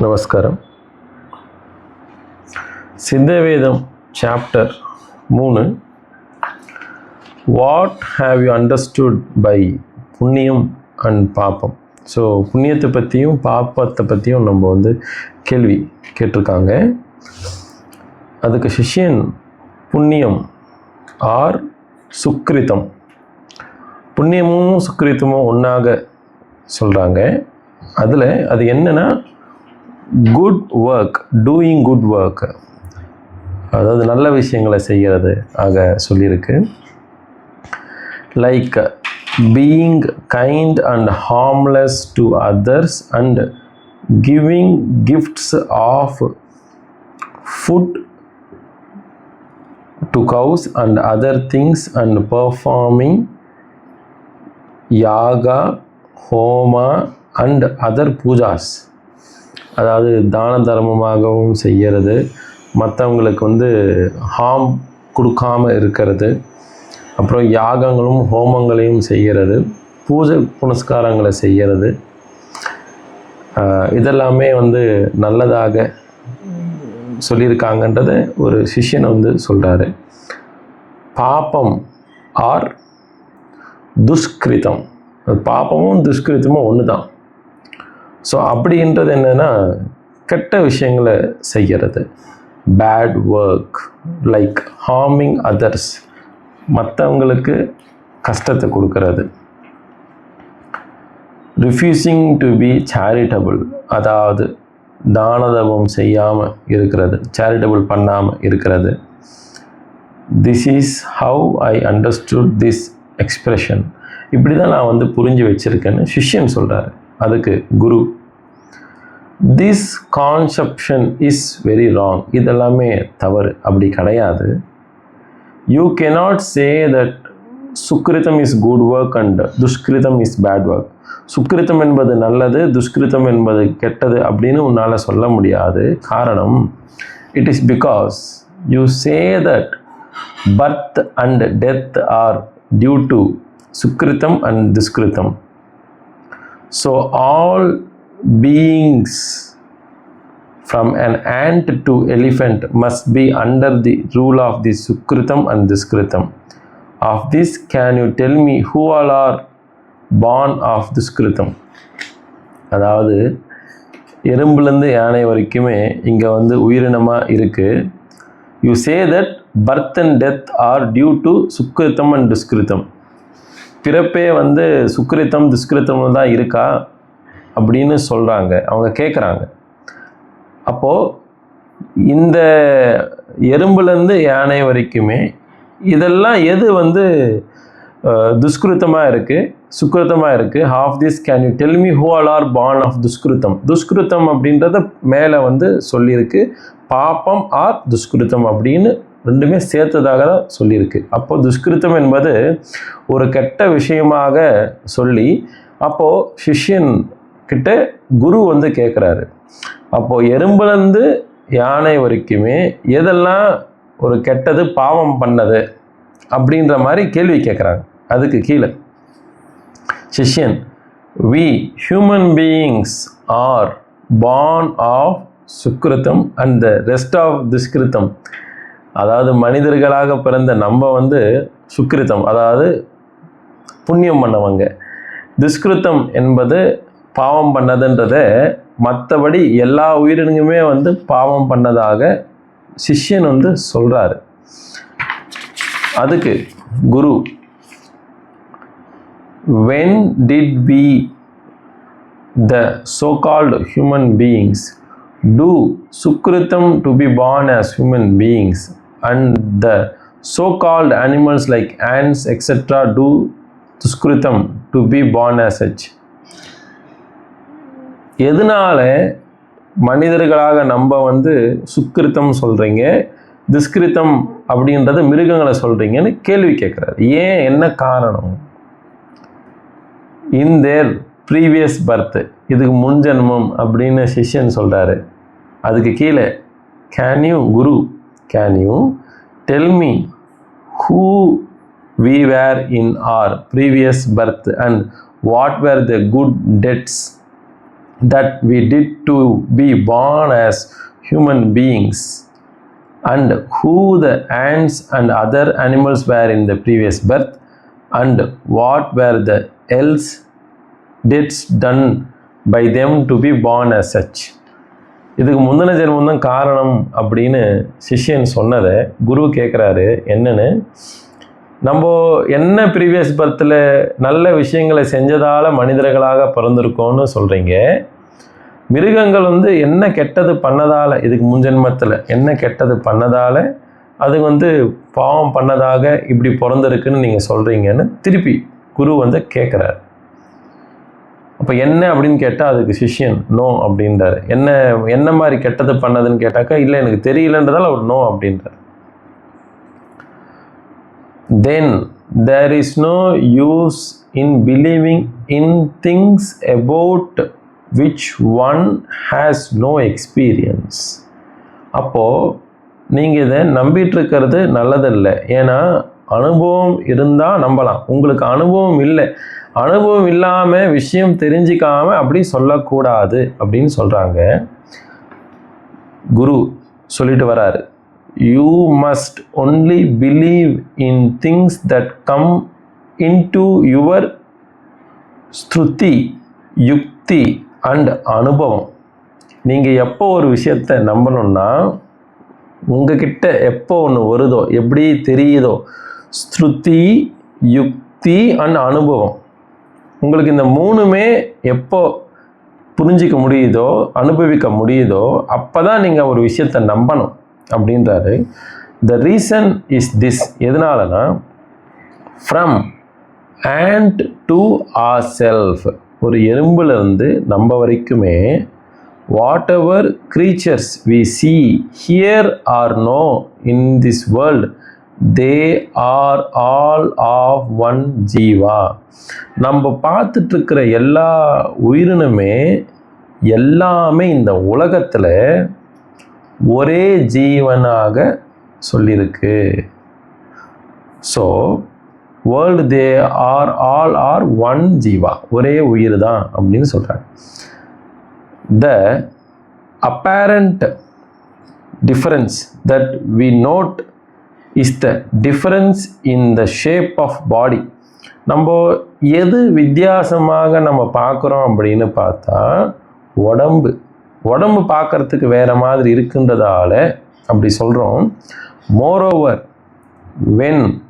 நமஸ்காரம் சிந்தவேதம் சாப்டர் மூணு what have you understood by புண்ணியம் அண்ட் பாப்பம் ஸோ புண்ணியத்தை பற்றியும் பாப்பத்தை பற்றியும் நம்ம வந்து கேள்வி கேட்டிருக்காங்க. அதுக்கு சிஷ்யன் புண்ணியம் ஆர் சுக்ரிதம் புண்ணியமும் சுக்ரிதமும் ஒன்றாக சொல்கிறாங்க அதில் அது என்னென்னா good work doing good work அதாவது நல்ல விஷயங்களை செய்கிறது ஆக சொல்லியிருக்கு. Like being kind and harmless to others and giving gifts of food to cows and other things and performing yaga homa and other pujas அதாவது தான தர்மமாகவும் செய்கிறது. மற்றவங்களுக்கு வந்து ஹார்ம் கொடுக்காம இருக்கிறது. அப்புறம் யாகங்களும் ஹோமங்களையும் செய்கிறது. பூஜை புனஸ்காரங்களை செய்கிறது. இதெல்லாமே வந்து நல்லதாக சொல்லியிருக்காங்கன்றத ஒரு சிஷ்யன் வந்து சொல்கிறாரு பாப்பம் ஆர் துஷ்கிருதம். பாப்பமும் துஷ்கிருத்தமும் ஒன்று தான் ஸோ அப்படின்றது என்னென்னா கெட்ட விஷயங்களை செய்கிறது. Bad work like harming others மற்றவங்களுக்கு கஷ்டத்தை கொடுக்கறது. ரிஃப்யூசிங் டு பி சேரிட்டபிள் அதாவது தானதபம் செய்யாமல் இருக்கிறது சேரிட்டபிள் பண்ணாமல் இருக்கிறது. This is how I understood this expression இப்படி தான் நான் வந்து புரிஞ்சு வச்சுருக்கேன்னு சிஷ்யன் சொல்கிறாரு அதுக்கு குரு. This conception is very wrong இதெல்லாமே தவறு. அப்படி கிடையாது. You cannot say that sukritam is good work and dushkritam is bad work சுக்கிருத்தம் என்பது நல்லது துஷ்கிருத்தம் என்பது கெட்டது அப்படின்னு உன்னால் சொல்ல முடியாது. காரணம் it is because you say that birth and death are due to sukritam and dushkritam so all beings from an ant to elephant must be under the rule of the sukritam and duskritam. Of this, can you tell me who all are born of duskritam? அதாவது எறும்புலேருந்து யானை வரைக்குமே இங்கே வந்து உயிரினமாக இருக்குது you say that birth and death are due to sukritam and dushkritam பிறப்பே வந்து சுக்கிரித்தம் துஷ்கிருத்தம் தான் இருக்கா அப்படின்னு சொல்கிறாங்க அவங்க கேட்குறாங்க அப்போது இந்த எறும்புலேருந்து யானை வரைக்குமே இதெல்லாம் எது வந்து துஷ்கிருத்தமாக இருக்குது சுக்கிருத்தமாக இருக்குது half this can you tell me who all are born of dushkritam? துஷ்கிருத்தம் அப்படின்றத மேலே வந்து சொல்லியிருக்கு. பாப்பம் ஆர் துஷ்கிருத்தம் அப்படின்னு ரெண்டுமே சேர்த்ததாக தான் சொல்லியிருக்கு. அப்போ துஷ்கிருத்தம் என்பது ஒரு கெட்ட விஷயமாக சொல்லி அப்போது சிஷ்யன் கிட்ட குரு வந்து கேட்குறாரு அப்போது எறும்புலேருந்து யானை வரைக்குமே எதெல்லாம் ஒரு கெட்டது பாவம் பண்ணது அப்படின்ற மாதிரி கேள்வி கேட்குறாங்க அதுக்கு கீழே. சிஷ்யன் we human beings are born of sukritam and the rest of dushkritam. அதாவது மனிதர்களாக பிறந்த நம்ம வந்து சுக்கிருத்தம் அதாவது புண்ணியம் பண்ணவங்க. துஷ்கிருத்தம் என்பது பாவம் பண்ணதுன்றத மற்றபடி எல்லா உயிரினங்களுமே வந்து பாவம் பண்ணதாக சிஷ்யன் வந்து சொல்கிறாரு அதுக்கு குரு when did we the so called human beings do sukritam to be born as human beings and the so called animals like ants etc do dushkritam to be born as எதனால மனிதர்களாக நம்ம வந்து சுக்கிருத்தம் சொல்கிறீங்க துஷ்கிருத்தம் அப்படின்றது மிருகங்களை சொல்கிறீங்கன்னு கேள்வி கேட்குறாரு. ஏன்? என்ன காரணம்? இன் தேர் ப்ரீவியஸ் பர்த் இதுக்கு முன்ஜென்மம் அப்படின்னு சிஷ்யன் சொல்கிறாரு அதுக்கு கீழே can you guru Can you tell me who we were in our previous birth and what were the good deeds that we did to be born as human beings and who the ants and other animals were in the previous birth and what were the else deeds done by them to be born as such. இதுக்கு முந்தின ஜென்மம் தான் காரணம் அப்படின்னு சிஷ்யன் சொன்னதை குரு கேட்குறாரு என்னன்னு? நம்ம என்ன ப்ரீவியஸ் பர்த்தில் நல்ல விஷயங்களை செஞ்சதால் மனிதர்களாக பிறந்திருக்கோம்னு சொல்கிறீங்க மிருகங்கள் வந்து என்ன கெட்டது பண்ணதால் இதுக்கு முன்ஜென்மத்தில் என்ன கெட்டது பண்ணதால் அது வந்து பாவம் பண்ணதாக இப்படி பிறந்திருக்குன்னு நீங்கள் சொல்கிறீங்கன்னு திருப்பி குரு வந்து கேட்குறாரு அப்போ என்ன அப்படின்னு கேட்டால் அதுக்கு சிஷ்யன் நோ அப்படின்றார். என்ன என்ன மாதிரி கெட்டது பண்ணதுன்னு கேட்டாக்கா இல்லை எனக்கு தெரியலன்றதால் அவர் நோ அப்படின்றார். Then there is no use in believing in things about which one has no experience அப்போது நீங்கள் இதை நம்பிட்டு இருக்கிறது நல்லதில்லை. ஏன்னா அனுபவம் இருந்தால் நம்பலாம். உங்களுக்கு அனுபவம் இல்லை. அனுபவம் இல்லாமல் விஷயம் தெரிஞ்சிக்காம அப்படி சொல்லக்கூடாது அப்படின்னு சொல்கிறாங்க குரு சொல்லிட்டு வராரு. You must only believe in things that come into your shruti yukti and அனுபவம் நீங்கள் எப்போ ஒரு விஷயத்தை நம்பணும்னா உங்ககிட்ட எப்போ ஒன்று வருதோ எப்படி தெரியுதோ ஸ்ருதி யுக்தி அண்ட் அனுபவம் உங்களுக்கு இந்த மூணுமே எப்போ புரிஞ்சிக்க முடியுதோ அனுபவிக்க முடியுதோ அப்போ தான் நீங்கள் ஒரு விஷயத்தை நம்பணும் அப்படின்றாரு. த ரீசன் இஸ் திஸ் எதனாலனா from and to our self ஒரு எறும்புலேருந்து நம்ம வரைக்குமே whatever creatures we see here are no in this world they are all of one jiva. நம்ம பார்த்துட்ருக்கிற எல்லா உயிரினுமே எல்லாமே இந்த உலகத்தில் ஒரே ஜீவனாக சொல்லியிருக்கு so world they are all are one jiva. ஒரே உயிர் தான் அப்படின்னு சொல்கிறாங்க the apparent difference that we note is the difference in the shape of body நம்ம எது வித்தியாசமாக நம்ம பார்க்குறோம் அப்படின்னு பார்த்தா உடம்பு. உடம்பு பார்க்கறதுக்கு வேற மாதிரி இருக்குன்றதால அப்படி சொல்கிறோம் moreover when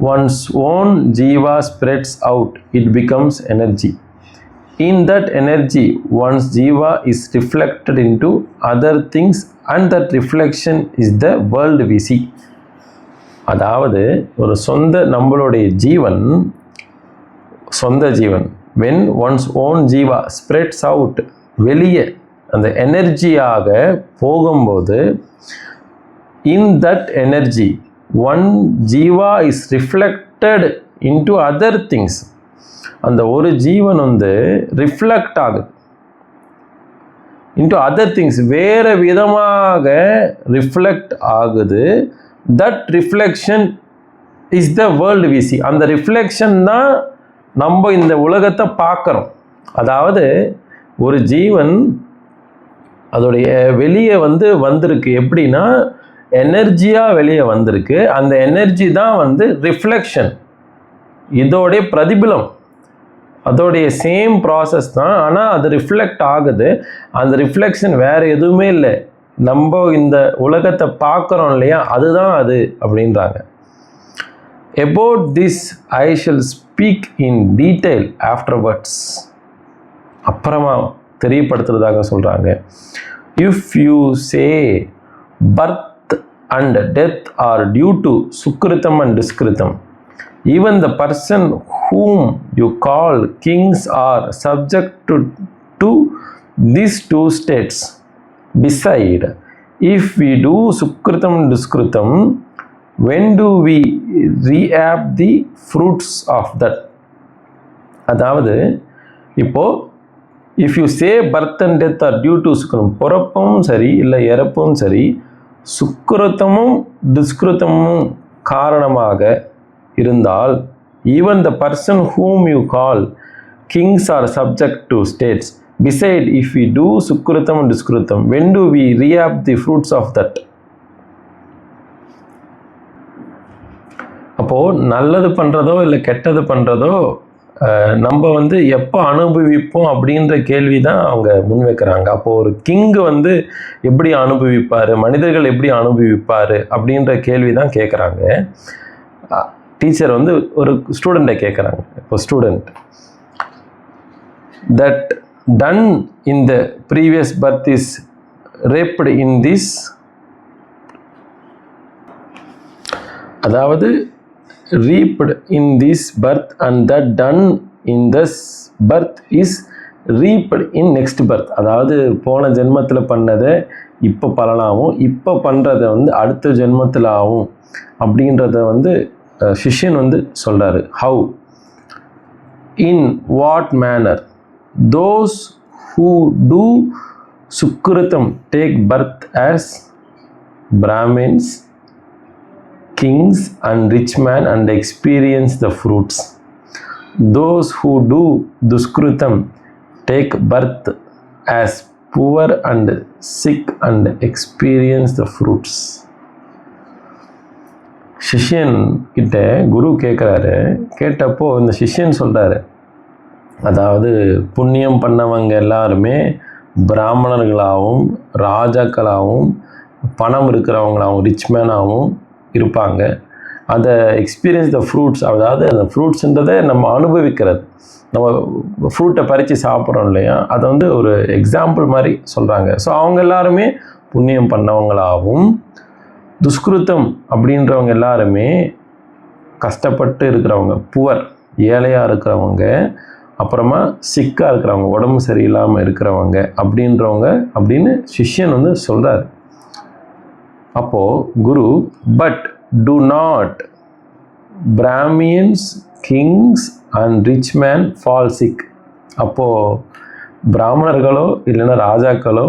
one's own jiva spreads out it becomes energy in that energy one's jiva is reflected in to other things and that reflection is the world we அதாவது ஒரு சொந்த நம்மளுடைய ஜீவன் சொந்த ஜீவன். When one's own jiva spreads out வெளியே அந்த எனர்ஜியாக போகும்போது in that energy one jiva is reflected into other things அந்த ஒரு ஜீவன் வந்து ரிஃப்ளெக்ட் ஆகுது. இன்டு அதர் திங்ஸ் வேறு விதமாக ரிஃப்ளெக்ட் ஆகுது. That reflection is the world விசி அந்த ரிஃப்ளெக்ஷன் தான் நம்ம இந்த உலகத்தை பார்க்குறோம். அதாவது ஒரு ஜீவன் அதோடைய வெளியே வந்து வந்திருக்கு. எப்படின்னா எனர்ஜியாக வெளியே வந்திருக்கு. அந்த எனர்ஜி தான் வந்து ரிஃப்ளெக்ஷன் இதோடைய பிரதிபலம். அதோடைய சேம் ப்ராசஸ் தான். ஆனால் அது ரிஃப்ளெக்ட் ஆகுது. அந்த ரிஃப்ளெக்ஷன் வேறு எதுவுமே இல்லை. நம்ம இந்த உலகத்தை பார்க்குறோம் இல்லையா? அதுதான் அது அப்படின்றாங்க. About this I shall speak in detail afterwards அப்புறமா தெரியப்படுத்துறதாக சொல்கிறாங்க if you say birth and death are due to sukritam and dushkritam even the person whom you call kings are subject to, to these two states decide if we do sukritam duskritam when do we reap the fruits of that அதாவது இப்போ if you say birth and death are due to சுக்கரம் பிறப்பும் சரி இல்லை இறப்பும் சரி சுக்கிருத்தமும் துஷ்கிருத்தமும் காரணமாக இருந்தால் even the person whom you call kings are subject to states Beside, if we do Sukrutam and Duskrutam, when do we reap the fruits of that? அப்போது நல்லது பண்ணுறதோ இல்லை கெட்டது பண்ணுறதோ நம்ம வந்து எப்போ அனுபவிப்போம் அப்படின்ற கேள்வி தான் அவங்க முன்வைக்கிறாங்க. அப்போது ஒரு கிங்கு வந்து எப்படி அனுபவிப்பார்? மனிதர்கள் எப்படி அனுபவிப்பார்? அப்படின்ற கேள்வி தான் கேட்குறாங்க டீச்சர் வந்து ஒரு ஸ்டூடெண்ட்டை கேட்குறாங்க இப்போ student that done in the previous birth is reaped in this அதாவது reaped in this birth and that done in this birth is reaped in next birth அதாவது போன ஜென்மத்தில் பண்ணதை இப்போ பலனாகும். இப்போ பண்ணுறதை வந்து அடுத்த ஜென்மத்தில் ஆகும். அப்படின்றத வந்து சிஷ்யன் வந்து சொல்கிறாரு how in what manner those who do sukritam take birth as Brahmins kings and rich man and experience the fruits those who do dushkritam take birth as poor and sick and experience the fruits சிஷ்யன் கிட்ட குரு கேட்குறாரு கேட்டப்போ இந்த சிஷ்யன் சொல்கிறாரு அதாவது புண்ணியம் பண்ணவங்க எல்லாருமே பிராமணர்களாகவும் ராஜாக்களாகவும் பணம் இருக்கிறவங்களாகவும் ரிச்மேனாகவும் இருப்பாங்க. அந்த எக்ஸ்பீரியன்ஸ் த ஃப்ரூட்ஸ் அதாவது அந்த ஃப்ரூட்ஸுன்றதை நம்ம அனுபவிக்கிறது. நம்ம ஃப்ரூட்டை பறித்து சாப்பிட்றோம் இல்லையா? அதை வந்து ஒரு எக்ஸாம்பிள் மாதிரி சொல்கிறாங்க ஸோ அவங்க எல்லாருமே புண்ணியம் பண்ணவங்களாகவும் துஷ்கிருத்தம் அப்படின்றவங்க எல்லாருமே கஷ்டப்பட்டு இருக்கிறவங்க புவர் ஏழையாக இருக்கிறவங்க அப்புறமா சிக்காக இருக்கிறவங்க உடம்பு சரியில்லாமல் இருக்கிறவங்க அப்படின்றவங்க அப்படின்னு சிஷ்யன் வந்து சொல்கிறார் அப்போது குரு but do not Brahmins kings and rich man fall sick அப்போது பிராமணர்களோ இல்லைன்னா ராஜாக்களோ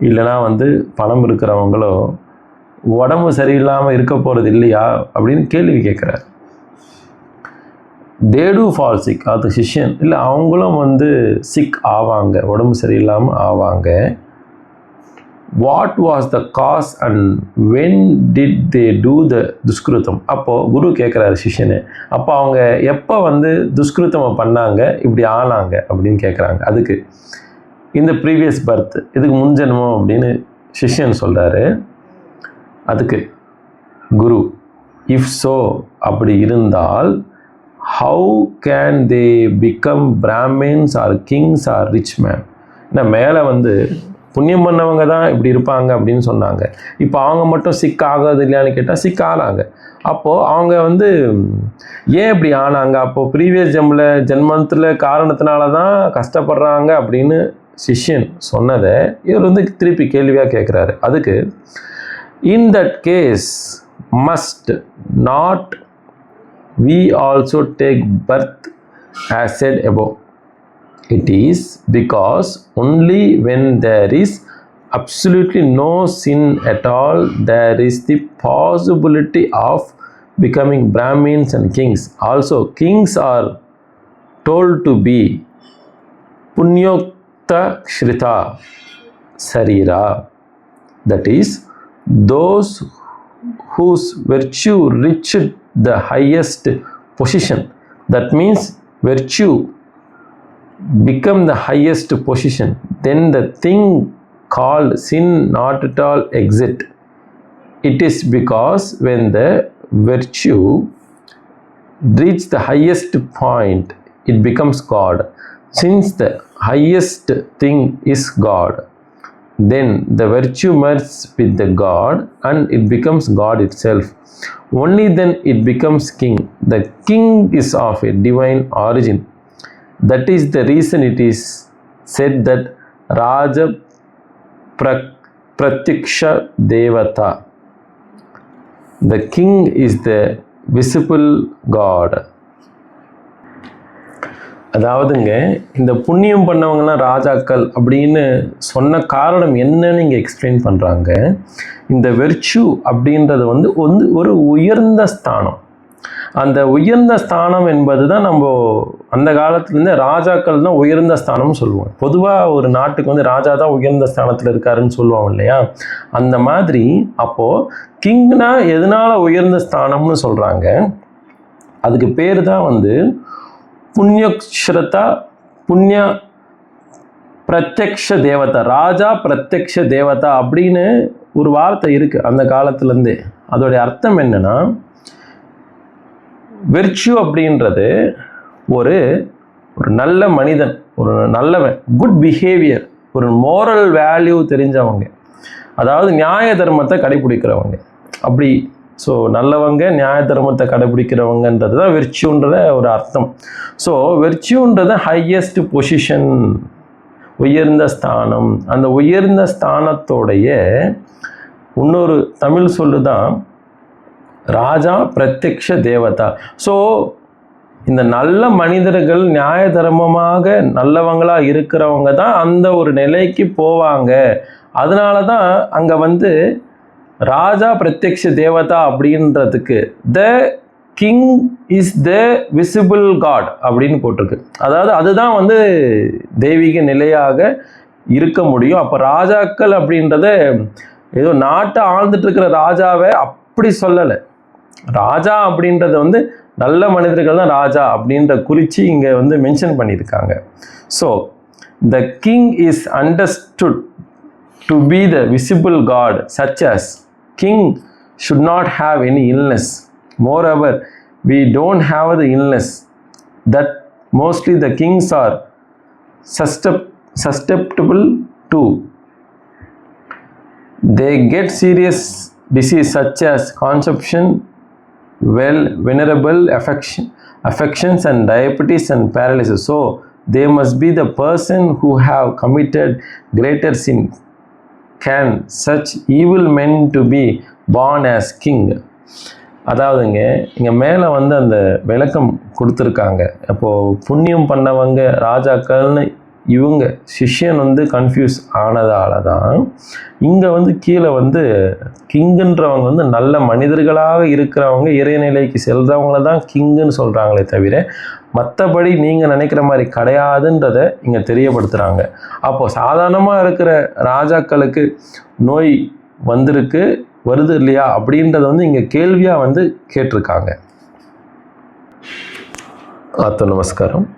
இல்லைன்னா வந்து பணம் இருக்கிறவங்களோ உடம்பு சரியில்லாமல் இருக்க போகிறது இல்லையா அப்படின்னு கேள்வி கேட்குறாரு தேடு ஃபால் சிக் அது சிஷ்யன். இல்லை அவங்களும் வந்து சிக் ஆவாங்க. உடம்பு சரியில்லாமல் ஆவாங்க. What was the cause and when did they do the dushkritam? அப்போது குரு கேட்குறாரு சிஷ்யனு. அப்போ அவங்க எப்போ வந்து துஷ்கிருத்தம் பண்ணாங்க? இப்படி ஆனாங்க அப்படின்னு கேட்குறாங்க அதுக்கு இந்த ப்ரீவியஸ் பர்த் இதுக்கு முன்ஜென்மம் அப்படின்னு சிஷ்யன் சொல்கிறாரு அதுக்கு குரு இஃப் ஸோ அப்படி இருந்தால் how can they become Brahmins or kings or rich man ஏன்னா மேலே வந்து புண்ணியம் பண்ணவங்க தான் இப்படி இருப்பாங்க அப்படின்னு சொன்னாங்க. இப்போ அவங்க மட்டும் சிக் ஆகாது இல்லையான்னு கேட்டால் சிக் ஆனாங்க. அப்போது அவங்க வந்து ஏன் இப்படி ஆனாங்க? அப்போது ப்ரீவியஸ் ஜெம்மில் ஜென்மத்தில் காரணத்தினால தான் கஷ்டப்படுறாங்க அப்படின்னு சிஷ்யன் சொன்னதை இவர் வந்து திருப்பி கேள்வியாக கேட்குறாரு அதுக்கு in that case must not we also take birth as said above. It is because only when there is absolutely no sin at all there is the possibility of becoming brahmins and kings. Also kings are told to be punyokta shrita sarira. That is those whose virtue reached the highest position that means virtue become the highest position then the thing called sin not at all exist. It is because when the virtue reach the highest point it becomes god. Since the highest thing is god then the virtue merges with the god and it becomes god itself. Only then it becomes king. The king is of a divine origin. That is the reason it is said that raja pra- pratiksha devata. The king is the visible god அதாவதுங்க இந்த புண்ணியம் பண்ணவங்கலாம் ராஜாக்கள் அப்படின்னு சொன்ன காரணம் என்னன்னு இங்கே explain பண்ணுறாங்க இந்த வெர்ச்சு அப்படின்றது வந்து வந்து ஒரு உயர்ந்த ஸ்தானம். அந்த உயர்ந்த ஸ்தானம் என்பது தான் நம்ம அந்த காலத்துலேருந்து ராஜாக்கள் தான் உயர்ந்த ஸ்தானம்னு சொல்லுவோம். பொதுவாக ஒரு நாட்டுக்கு வந்து ராஜா தான் உயர்ந்த ஸ்தானத்தில் இருக்காருன்னு சொல்லுவோம் இல்லையா? அந்த மாதிரி அப்போது கிங்னா எதனால் உயர்ந்த ஸ்தானம்னு சொல்கிறாங்க அதுக்கு பேர் தான் வந்து புண்ணியக்ஷரதா புண்ணிய பிரத்யக்ஷ தேவதா ராஜா பிரத்யக்ஷ தேவதா அப்படின்னு ஒரு வார்த்தை இருக்குது அந்த காலத்துலேருந்தே. அதோடைய அர்த்தம் என்னன்னா வெர்ச்சு அப்படின்றது ஒரு ஒரு நல்ல மனிதன் ஒரு நல்லவன் குட் பிஹேவியர் ஒரு மோரல் வேல்யூ தெரிஞ்சவங்க. அதாவது நியாய தர்மத்தை கடைபிடிக்கிறவங்க. அப்படி ஸோ நல்லவங்க நியாய தர்மத்தை கடைபிடிக்கிறவங்கன்றது தான் வெர்ச்சியூன்றத ஒரு அர்த்தம். ஸோ வெர்ச்சியூன்றது ஹையஸ்ட் பொசிஷன் உயர்ந்த ஸ்தானம். அந்த உயர்ந்த ஸ்தானத்தோடைய இன்னொரு தமிழ் சொல்லு தான் ராஜா பிரத்யக்ஷ தேவதா. ஸோ இந்த நல்ல மனிதர்கள் நியாய தர்மமாக நல்லவங்களாக இருக்கிறவங்க தான் அந்த ஒரு நிலைக்கு போவாங்க. அதனால தான் அங்கே வந்து ராஜா பிரத்யக்ஷ தேவதா அப்படின்றதுக்கு the king is the visible god அப்படின்னு போட்டிருக்கு. அதாவது அதுதான் வந்து தெய்வீக நிலையாக இருக்க முடியும். அப்போ ராஜாக்கள் அப்படின்றத ஏதோ நாட்டை ஆழ்ந்துட்டு இருக்கிற ராஜாவை அப்படி சொல்லலை. ராஜா அப்படின்றத வந்து நல்ல மனிதர்கள் தான் ராஜா அப்படின்ற குறித்து இங்கே வந்து மென்ஷன் பண்ணியிருக்காங்க. So the king is understood to be the visible god such as king should not have any illness. Moreover, we don't have the illness that mostly the kings are susceptible to. They get serious disease such as consumption, well, venerable affection, affections and diabetes and paralysis. So, they must be the person who have committed greater sin. Can such evil men to be born as king அதாவதுங்க இங்கே மேலே வந்து அந்த விளக்கம் கொடுத்துருக்காங்க. அப்போது புண்ணியம் பண்ணவங்க ராஜாக்கள்னு இவங்க சிஷ்யன் வந்து கன்ஃபியூஸ் ஆனதால தான் இங்கே வந்து கீழே வந்து கிங்குன்றவங்க வந்து நல்ல மனிதர்களாக இருக்கிறவங்க இறைநிலைக்கு செல்றவங்கள தான் கிங்குன்னு சொல்கிறாங்களே தவிர மற்றபடி நீங்கள் நினைக்கிற மாதிரி கிடையாதுன்றதை இங்கே தெரியப்படுத்துகிறாங்க அப்போது சாதாரணமாக இருக்கிற ராஜாக்களுக்கு நோய் வந்திருக்கு வருது இல்லையா அப்படின்றத வந்து இங்கே கேள்வியாக வந்து கேட்டிருக்காங்க. ஆத்தோ நமஸ்காரம்.